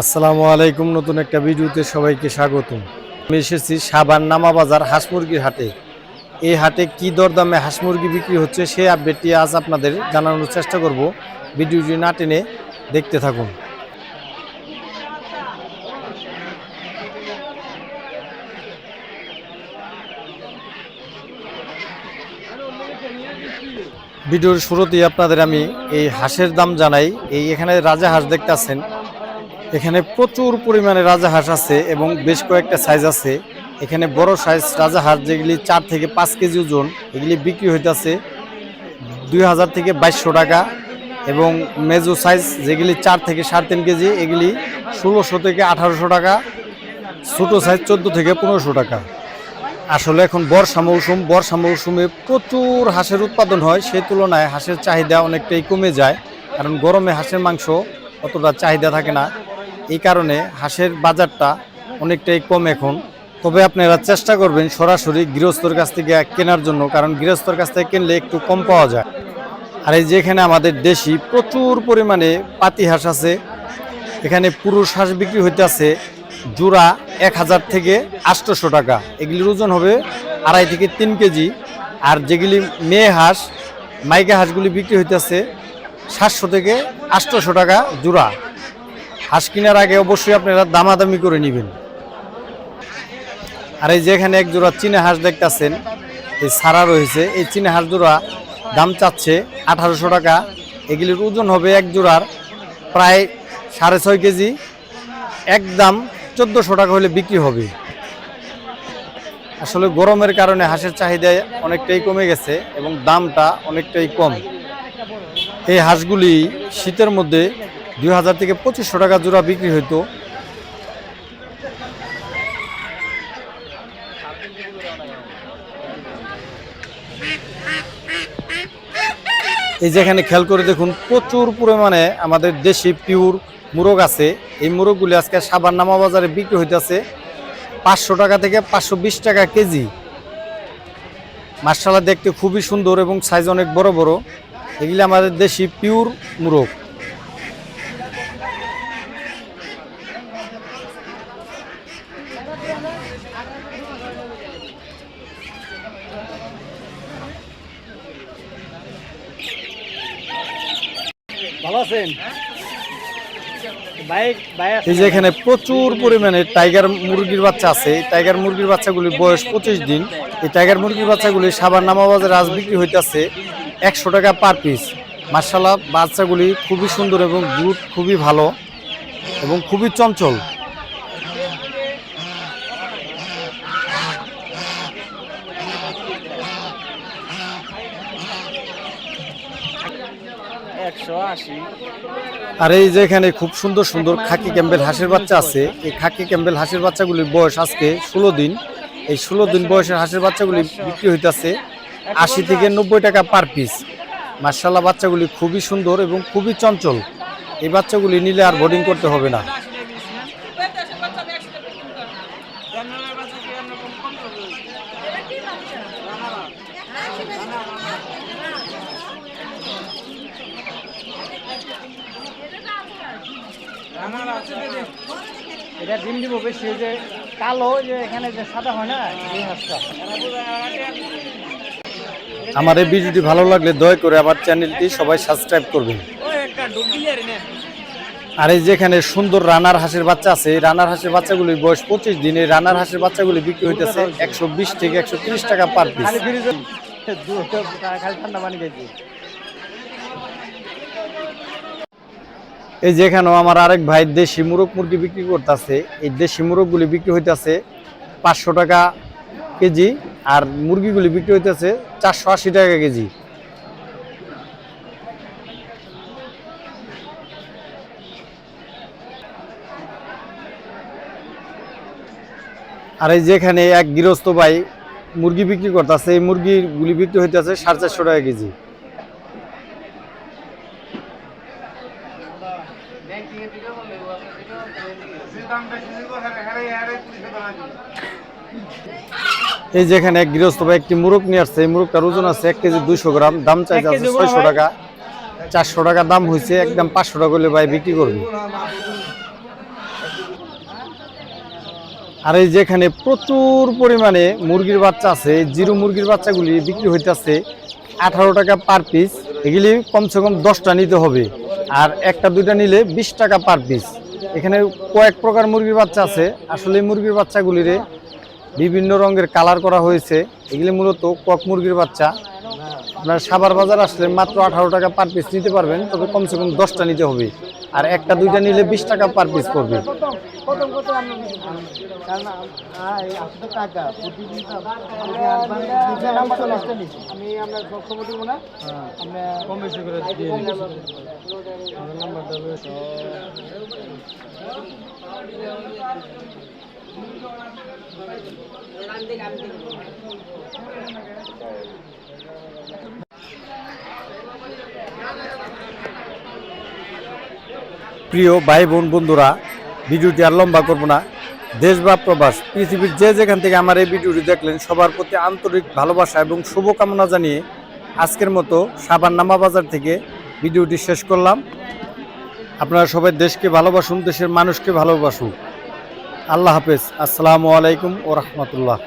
আসসালামু আলাইকুম, নতুন একটা ভিডিওতে সবাইকে স্বাগতম। আমি এসেছি সাবান নামা বাজার হাঁস মুরগির হাটে। এই হাটে কি দরদামে হাঁস মুরগি বিক্রি হচ্ছে সেই আপডেটটি আজ আপনাদের জানানোর চেষ্টা করব। ভিডিওটি না টেনে দেখতে থাকুন। ভিডিওর শুরুতেই আপনাদের আমি এই হাঁসের দাম জানাই। এই এখানে রাজা হাঁস দেখতেছেন এখানে প্রচুর পরিমাণে রাজা হাঁস আছে এবং বেশ কয়েকটা সাইজ আছে। এখানে বড় সাইজ রাজা হাঁস, যেগুলি চার থেকে পাঁচ কেজি ওজন, এগুলি বিক্রি হইতেছে দুই হাজার থেকে বাইশশো টাকা। এবং মেজো সাইজ যেগুলি চার থেকে সাড়ে তিন কেজি, এগুলি ষোলোশো থেকে আঠারোশো টাকা, ছোটো সাইজ চোদ্দ থেকে পনেরোশো টাকা। আসলে এখন বর্ষা মৌসুম, বর্ষা মৌসুমে প্রচুর হাঁসের উৎপাদন হয় সেই তুলনায় হাঁসের চাহিদা অনেকটাই কমে যায়। কারণ গরমে হাঁসের মাংস অতটা চাহিদা থাকে না। এই কারণে হাঁসের বাজারটা অনেকটাই কম এখন। তবে আপনারা চেষ্টা করবেন সরাসরি গৃহস্থর কাছ থেকে কেনার জন্য, কারণ গৃহস্থর কাছ থেকে কিনলে একটু কম পাওয়া যায়। আর এই যেখানে আমাদের দেশি প্রচুর পরিমাণে পাতি হাঁস আছে। এখানে পুরুষ হাঁস বিক্রি হইতে আছে জোড়া এক হাজার থেকে আটশোশো টাকা। এগুলির ওজন হবে আড়াই থেকে তিন কেজি। আর যেগুলি মেয়ে হাঁস, মাইকা হাঁসগুলি বিক্রি হইতেছে সাতশো থেকে আটশোশো টাকা জোড়া। হাঁস কেনার আগে অবশ্যই আপনারা দামাদামি করে নেবেন। আর এই যেখানে এক জোড়া চীনা হাঁস দেখতেছেন, এই সারা রয়েছে। এই চীনা হাঁস জোড়া দাম চাচ্ছে আঠারোশো টাকা। এগুলির ওজন হবে এক জোড়ার প্রায় সাড়ে ছয় কেজি। একদম চোদ্দোশো টাকা হলে বিক্রি হবে। আসলে গরমের কারণে হাঁসের চাহিদা অনেকটাই কমে গেছে এবং দামটা অনেকটাই কম। এই হাঁসগুলি শীতের মধ্যে দুই হাজার থেকে পঁচিশশো টাকা জোড়া বিক্রি হইতো। এই যেখানে খেয়াল করে দেখুন, প্রচুর পরিমাণে আমাদের দেশি পিওর মুরগ আছে। এই মুরগগুলি আজকে সাবান নামা বাজারে বিক্রি হইতেছে পাঁচশো টাকা থেকে পাঁচশো বিশ টাকা কেজি। মার্শাল্লাহ দেখতে খুবই সুন্দর এবং সাইজ অনেক বড় বড়। এগুলি আমাদের দেশি পিওর মুরগ। এই যে এখানে প্রচুর পরিমাণে টাইগার মুরগির বাচ্চা আছে। টাইগার মুরগির বাচ্চাগুলি বয়স পঁচিশ দিন। এই টাইগার মুরগির বাচ্চাগুলি সাবার নামা বাজারে আজ বিক্রি হইতেছে একশো টাকা পার পিস মার্শাল্লাহ বাচ্চাগুলি খুবই সুন্দর এবং দুধ খুবই ভালো এবং খুবই চঞ্চল। আর এই যে এখানে খুব সুন্দর সুন্দর খাকি ক্যাম্বেল হাঁসের বাচ্চা আছে, এই খাকি ক্যাম্বেল হাঁসের বাচ্চাগুলির বয়স আজকে ষোলো দিন। এই ষোলো দিন বয়সের হাঁসের বাচ্চাগুলি বিক্রি হইতেছে আশি থেকে নব্বই টাকা পার পিস। মার্শাল্লাহ বাচ্চাগুলি খুবই সুন্দর এবং খুবই চঞ্চল। এই বাচ্চাগুলি নিলে আর বোর্ডিং করতে হবে না। এটা ডিম দিব বেশি যে কালো যে এখানে যে সাদা হয় না এই হাঁসটা। আমার এই ভিডিওটি ভালো লাগলে দয়া করে আমার চ্যানেলটি সবাই সাবস্ক্রাইব করবেন। আর এই যেখানে সুন্দর রানার হাঁসের বাচ্চা আছে এই রানার হাঁসের বাচ্চাগুলির বয়স পঁচিশ দিন এই রানার হাঁসের বাচ্চাগুলি বিক্রি হইতেছে একশো বিশ থেকে একশো তিরিশ টাকা পার পিস। খালি ঠান্ডা পানি এই যেখানেও আমার আরেক ভাই দেশি মুরগ মুরগি বিক্রি করতেছে। এই দেশি মুরগগুলি বিক্রি হইতেছে পাঁচশো টাকা কেজি আর মুরগিগুলি বিক্রি হইতেছে চারশো আশি টাকা কেজি। আর এই যেখানে এক গৃহস্থ ভাই মুরগি বিক্রি করতেছে, এই মুরগিগুলি বিক্রি হইতেছে সাড়ে চারশো টাকা কেজি। এই যেখানে এক গৃহস্থ ভাই একটি মুরগ নিয়ে আসছে। এই মুরগটার ওজন আছে এক কেজি দুইশো গ্রাম দাম চাইছে আছে ছয়শো টাকা। চারশো টাকা দাম হয়েছে একদম পাঁচশো টাকা হলে ভাই বিক্রি করবি। আর এই যেখানে প্রচুর পরিমাণে মুরগির বাচ্চা আছে। জিরো মুরগির বাচ্চাগুলি বিক্রি হইতেছে আঠারো টাকা পার পিস। এগুলি কমসে কম দশটা নিতে হবে। আর একটা দুইটা নিলে বিশ টাকা পার পিস এখানে কয়েক প্রকার মুরগির বাচ্চা আছে। আসলে মুরগির বাচ্চাগুলিরে বিভিন্ন রঙের কালার করা হয়েছে। এগুলি মূলত কক মুরগির বাচ্চা। আপনার সাবার বাজার আসলে মাত্র আঠারো টাকা পার পিস নিতে পারবেন, তবে কমসে কম দশটা নিতে হবে। আর একটা দুইটা নিলে বিশ টাকা পার পিস পড়বে। কত আমি আমরা খবর দিব না। আমরা কম বেশি করে দিয়ে নাম্বারটা প্রিয় ভাই বোন বন্ধুরা ভিডিওটি আর লম্বা করব না। দেশ বা প্রবাস, পৃথিবীর যে যেখান থেকে আমার এই ভিডিওটি দেখলেন, সবার প্রতি আন্তরিক ভালোবাসা এবং শুভকামনা জানিয়ে আজকের মতো সাবান নামা বাজার থেকে ভিডিওটি শেষ করলাম। আপনারা সবাই দেশকে ভালোবাসুন, দেশের মানুষকে ভালোবাসুন। আল্লাহ হাফেজ। আসসালামু আলাইকুম ও রহমতুল্লাহ।